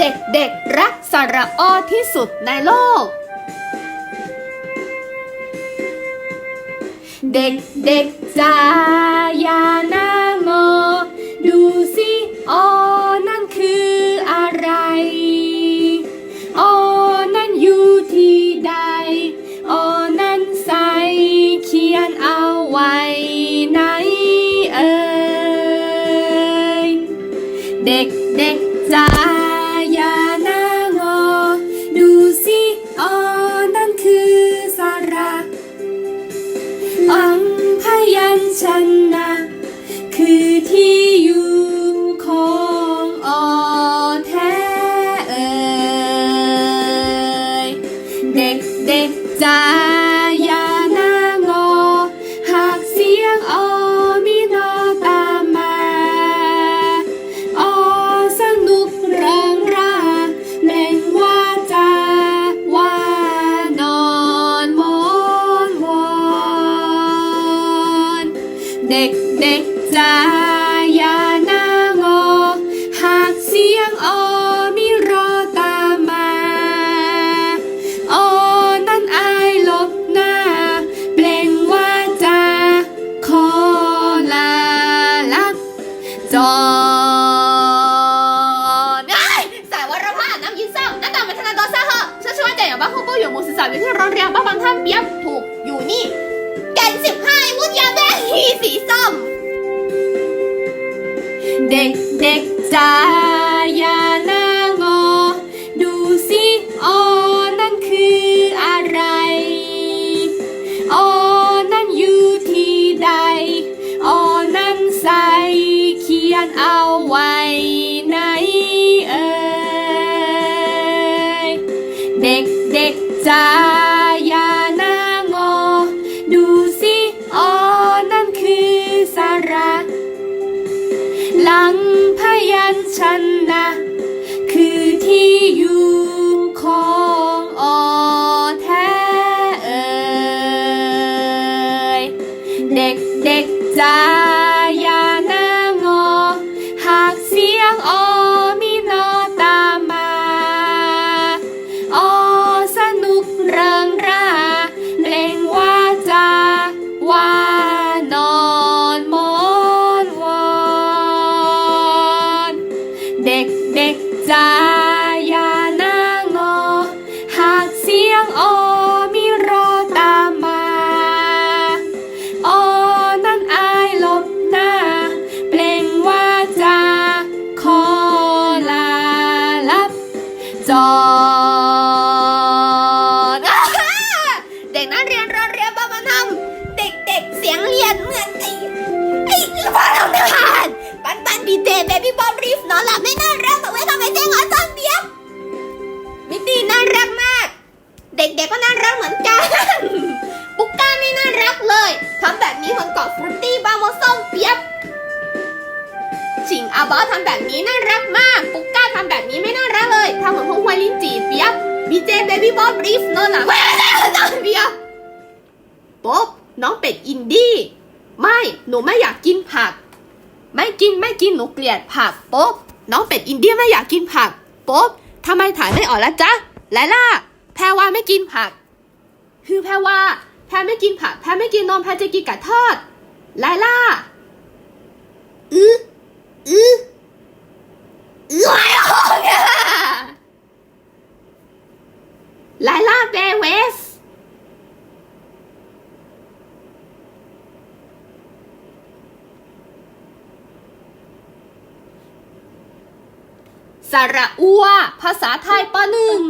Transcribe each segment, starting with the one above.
เด็กๆรักสระออที่สุดในโลกเด็กเด็กๆจ้ายานาโม ดูสิออ ยันชนะ คือที่อยู่ของออแท้เอ่ยเด็กเด็กจ้า อยู่หมู่สิบสามอยู่ที่โรงเรียนบ้านบางท่านเปียบถูกอยู่นี่แก่นสิบห้าวุฒิยาแดงฮีสีส้ม เด็กเด็กจ้าอย่าหน้างอ ดูสิออนั่นคืออะไรออนั่นอยู่ที่ใดออนั่นใส่เขียนเอาไว้ไหนเอ่ยเด็กเด็ก จายานางอ ดูสิออนั่นคือสาระ หลังพยัญชนะ คือที่อยู่ของอแท้เอ่ยเด็กเด็กๆจ้ายา เด็กเด็กจ้า อาบอสทำแบบนี้น่ารักมาก ปุ๊กก้าทำแบบนี้ไม่น่ารักเลยทำเหมือนพงควยลิ้นจี่เปียบบีเจเบบี้บอสรีฟนอนหลับไม่ได้จังเบียบป๊บน้องเป็ดอินดี้ไม่หนูไม่อยากกินผัก ไม่กินไม่กินหนูเกลียดผักป๊บน้องเป็ดอินเดียไม่อยากกินผักป๊บทำไมถ่ายไม่ออกล้วจ๊ะไลล่าแพรว่าไม่กินผัก คือแพรว่าแพรไม่กินผักแพรไม่กินนมแพรจะกินไก่ทอดไลล่าอือ อืออือไม่ออกอะไลล่าเบเวสสระอัว ภาษาไทยปหนึ่ง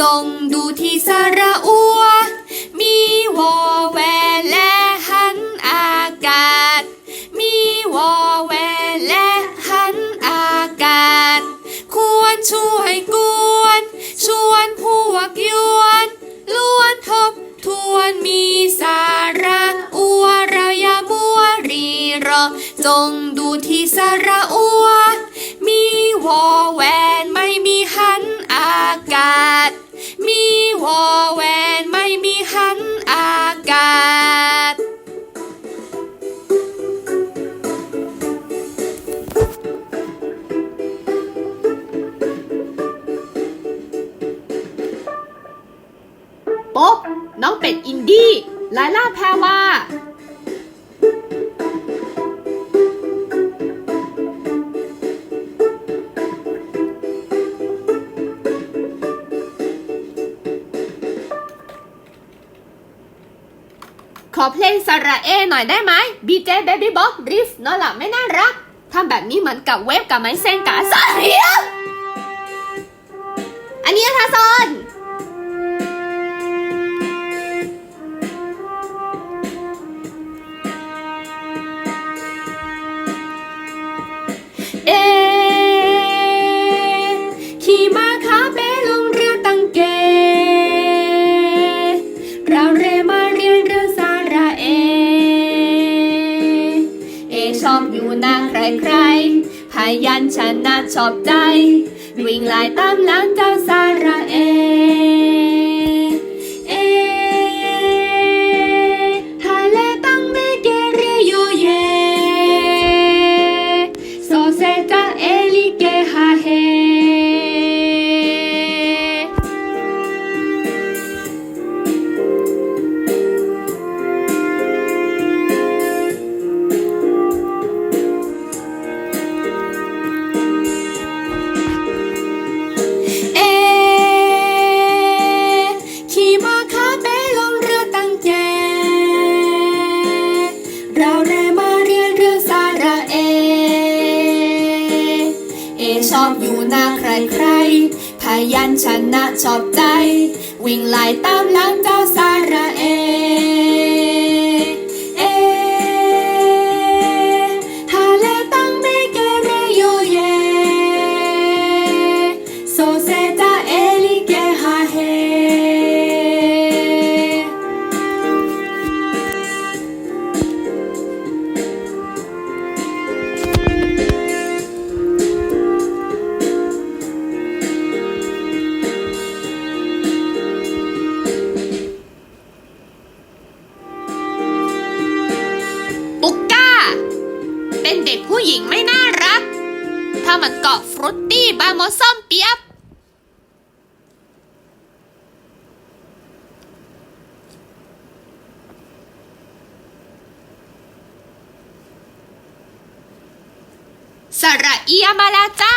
จงดูที่สระอัว มีวอแวและหันอากาศ มีวอแวและหันอากาศ ควรช่วยกวน ชวนพวกยวนล้วนทบทวนมีสาระอัวเราอย่ามัวรีรอจง น้องเป็ดอินดี้ลายล่าแพรว่าขอเพลงสระเอหน่อยได้ไหม BJ Baby Box Riff นอนหลับไม่น่ารัก ทำแบบนี้เหมือนกับเวฟกับไม้เส้นกาซะเฮียอันนี้ทาซอน ใคร พยัญชนะชอบใจ วิ่งไล่ตามหลังเจ้าสาระเอเอ อบอยู่หน้าใครใครพยัญชนะชอบใจ วิ่งไล่ตามหลังเจ้าสาระเอเอ เป็นเด็กผู้หญิงไม่น่ารัก ถ้ามันเกาะฟรุตตี้บาโมซอมเปียบ สระเอียมาแล้วจ้า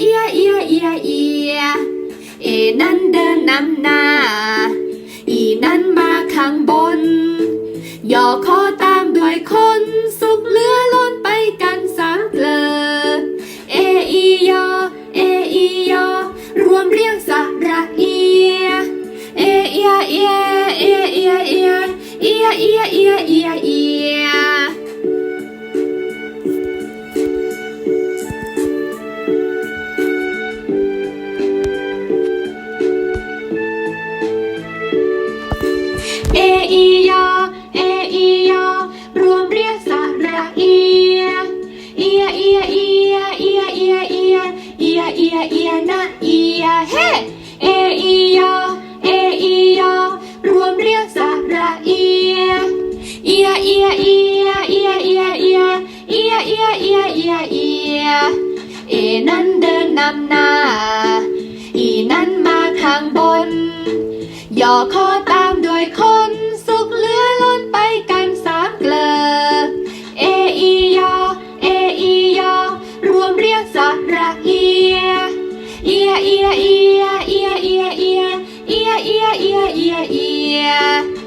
เอียเอียเอียเอียเอียเอนั้นเดินนำหน้า อีนั้นมาข้างบนย่อคอตามด้วยคนสุขเลือ อียเอียเอียเอียเอียเอียเอียเอียเอียเอียเอียเอนั้นเดินนำหน้า อีนั้นมาข้างบน ย่อคอตามด้วยคนสุขเลือล้นไปกันสามเกลอเออียอเออียอรวมเรียกสระเอียเอียเอียเอียเอียเอียเอียเอียเอียเอียเอีย